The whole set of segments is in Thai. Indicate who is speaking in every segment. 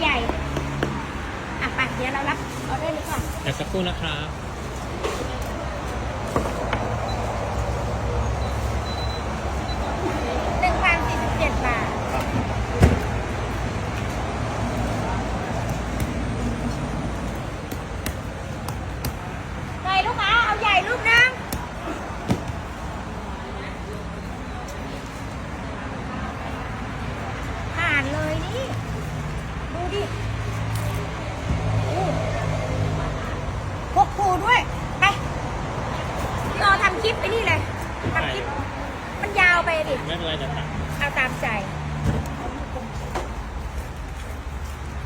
Speaker 1: ให
Speaker 2: ญ่ๆ อะไปเดี๋ยวเรารับเอาเรื่องนี้ก่อนแดี๋สักครู่นะครับหนึ่งพันสี่สิบเจ็ดบาท เลยลูกค้าเอาใหญ่ลูกนะ ดิ
Speaker 1: ไม่เป็นไรจะถาม
Speaker 2: เอาตามใจ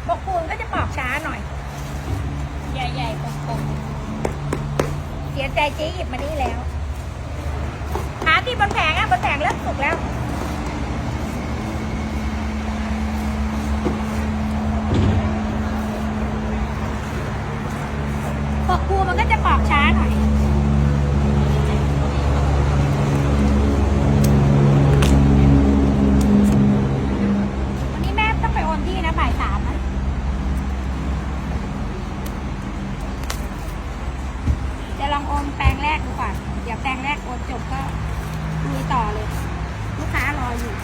Speaker 2: ปกคูณก็จะปอกช้าหน่อย ใหญ่ๆกลมๆเสียใจเจ๊หยิบมานี่แล้วหาที่บนแผงอะบนแผงเริ่มสุกแล้ว ลองโอนแปลงแรกดูก่อน เดี๋ยวแปลงแรกโอนจบก็ลุยต่อเลย ลูกค้ารออยู่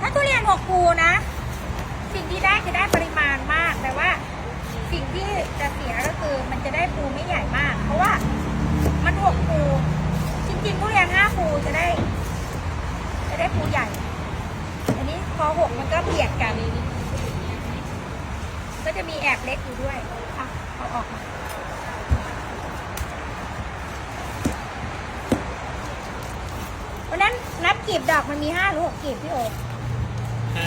Speaker 2: ถ้าทุเรียนหกภูนะ สิ่งที่ได้คือได้ปริมาณมากแต่ว่าสิ่งที่จะเสียก็คือมันจะได้ภูไม่ใหญ่มาก เพราะว่ามันหกภูจริงๆทุเรียนห้าภูจะได้ จะได้ภูใหญ่ อันนี้พอหกมันก็เบียดกัน ก็จะมีแอบเล็กอยู่ด้วยอะเอาออกมาวันนั้นนับกีบดอกมันมีห้าหรือหกกีบพี่โอ
Speaker 1: ห้า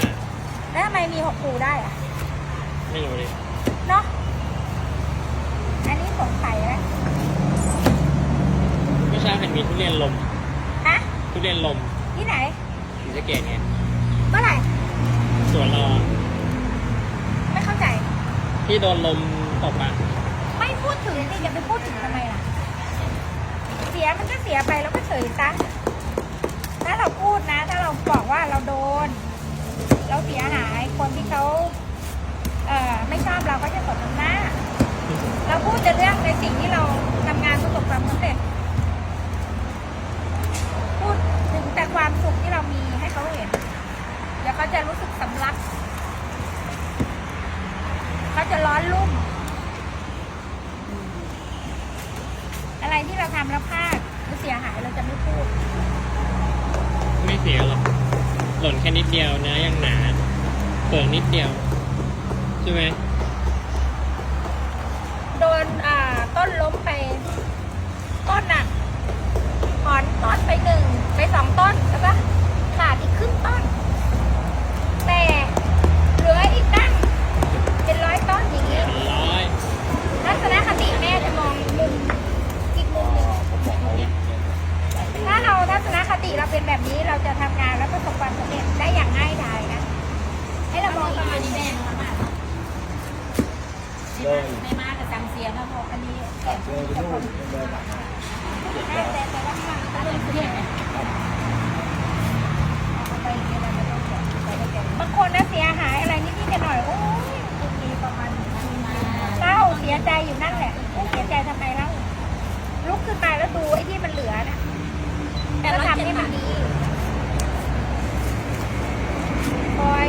Speaker 2: แล้วทำไมมีหกภูได้อะ
Speaker 1: ไม่รู้ดิ
Speaker 2: เนาะอันนี้สงสัยแล้ว
Speaker 1: ไม่ใช่เห็นมีทุเรียนลม
Speaker 2: ฮะ
Speaker 1: ทุเรียนลม
Speaker 2: ที่ไหน
Speaker 1: สีสะเกตไง
Speaker 2: เมื่อไหร่
Speaker 1: ส่วนเราอะ
Speaker 2: ไม่เข้าใจ
Speaker 1: ที่โดนลมตกอะ
Speaker 2: ไม่พูดถึงสิอย่าไปพูดถึงทำไมล่ะ เสียมันก็เสียไปแล้วก็เฉยซะถ้าเราพูดนะ ถ้าเราบอกว่าเราโดน เราเสียหายคนที่เขาเอ่อไม่ชอบเราก็จะตกน้ำหน้า เราพูดแต่เรื่องในสิ่งที่เราทำงานประสบความสำเร็จ พูดถึงแต่ความสุขที่เรามีให้เขาเห็น เดี๋ยวเขาจะรู้สึกสำลัก เขาจะร้อนรุ่ม อะไรที่เราทำแล้วพลาดหรือเสียหายเราจะไม่พูด
Speaker 1: ไม่เสียหรอก หล่นแค่นิดเดียวเนื้อยังหนา เปลือกนิดเดียว ใช่ไหม
Speaker 2: โดนอ่าต้นล้มไป ต้นน่ะถอนต้นไปหนึ่งไปสองต้น ติเราเป็นแบบนี้เราจะทำงานแล้วประสบความสำเร็จได้อย่างง่ายดายนะ ให้เรามองประมาณนี้แม่ประมาณไม่มากกับจังเสียนะพออันนี้แต่คนแต่แต่แต่ว่ามันก็เป็นเสียบางคนนะเสียหายอะไรนิดๆหน่อยๆโอ้ยมีประมาณนี้เล่าเสียใจอยู่นั่นแหละเสียใจทำไมเล่าลุกขึ้นมาแล้วดูไอ้ที่มันเหลือนะแล้วทำให้มันดีคอย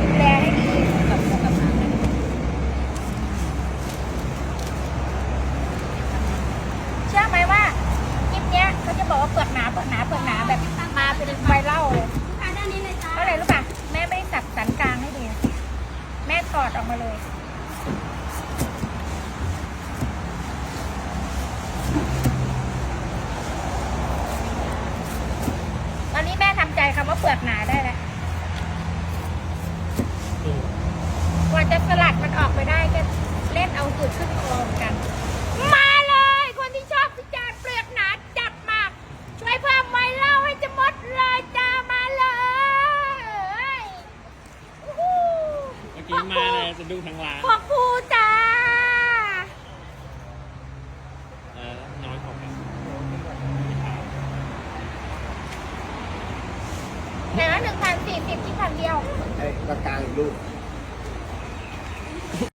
Speaker 2: ดูแลให้ดีกับกับกับเชื่อไหมว่าคลิปเนี้ยเขาจะบอกว่าเปลือกหนาเปลือกหนาเปลือกหนาแบบมาเป็นไวรัลเลยเพราะอะไรรู้ป่ะแม่ไม่ได้สับสันกลางให้ดู กอดออกมาเลย ตอนนี้แม่ทำใจคำว่าเปลือกหนาได้แล้วกว่าจะสลดมันออกไปได้ก็เล่นเอาจุดขึ้นโครงกัน มาเลย คนที่ชอบพิจารณ์เปลือกหนาจัดมาก ช่วยเพิ่มไวเล่าให้จะหมดเลยจ้ามาเลยอู้หู
Speaker 1: เมื่อ กี้มาเลยจะดูทั้งร้าน
Speaker 2: พวกครูจ้า
Speaker 1: เออน้อยพอกัน
Speaker 2: แต่ละหนึ่งพันสี่สิบคิดพันเดียว
Speaker 3: ไอ้กลางๆอีกลูก